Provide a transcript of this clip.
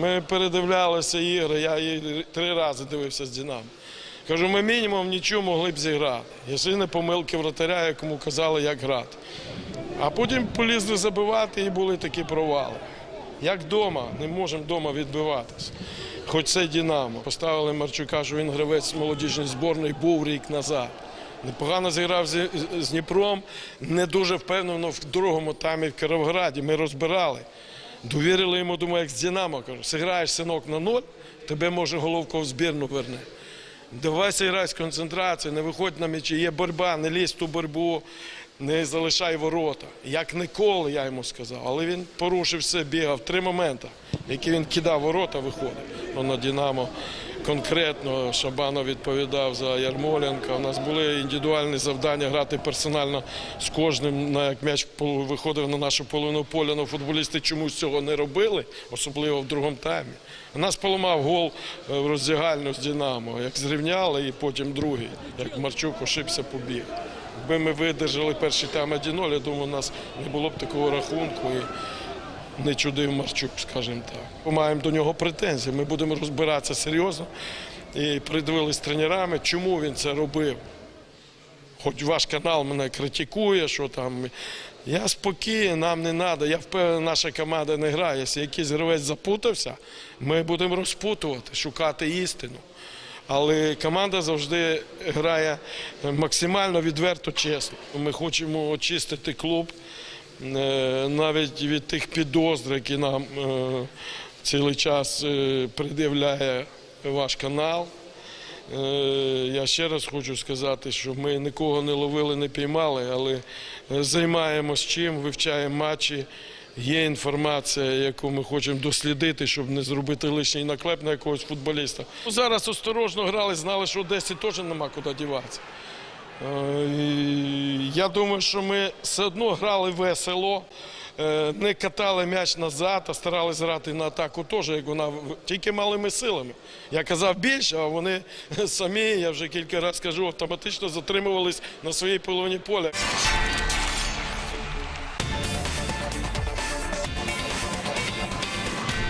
Ми передивлялися ігри, я її три рази дивився з Динамо. Кажу, ми мінімум нічого могли б зіграти. Якщо не помилки вратаря, якому казали, як грати. А потім полізли забивати і були такі провали. Як вдома, не можемо вдома відбиватися. Хоч це Динамо. Поставили Марчука, що він гравець молодіжної зборної, був рік назад. Непогано зіграв з Дніпром, не дуже впевнено в другому таймі в Кіровграді. Ми розбирали. Довірили йому, думаю, як з Динамо. Кажу, зіграєш синок на ноль, тебе може головко в збірну верне. Давайся грай з концентрацією, не виходь на м'ячі, є боротьба, не лізь в ту боротьбу, не залишай ворота. Як ніколи, я йому сказав. Але він порушив все, бігав. Три моменти, які він кидав ворота, виходив. Ну, на Динамо конкретно Шабанов відповідав за Ярмоленка. У нас були індивідуальні завдання грати персонально з кожним, на як м'яч виходив на нашу половину поля. Но футболісти чомусь цього не робили, особливо в другому таймі. Нас поламав гол е, в роздягальню з Динамо. Як зрівняли, і потім другий, як Марчук ошибся, побіг. Якби ми видержали перший тайм 1-0, я думаю, у нас не було б такого рахунку. І не чудив Марчук, скажімо так. Ми маємо до нього претензії. Ми будемо розбиратися серйозно і придивились тренерами, чому він це робив. Хоч ваш канал мене критикує, що там. Я спокійний, нам не треба. Я впевнений, наша команда не грає. Якщо якийсь гравець запутався, ми будемо розпутувати, шукати істину. Але команда завжди грає максимально відверто чесно. Ми хочемо очистити клуб навіть від тих підозр, які нам е, цілий час е, пред'являє ваш канал. Е, Я ще раз хочу сказати, що ми нікого не ловили, не піймали, але е, займаємось чим, вивчаємо матчі. Є інформація, яку ми хочемо дослідити, щоб не зробити лишній наклеп на якогось футболіста. Зараз осторожно грали, знали, що Одесі теж нема куди діватися. Е, Я думаю, що ми все одно грали весело, е, не катали м'яч назад, а старалися грати на атаку теж, як вона тільки малими силами. Я казав більше, а вони самі, я вже кілька разів кажу, автоматично затримувались на своїй половині поля.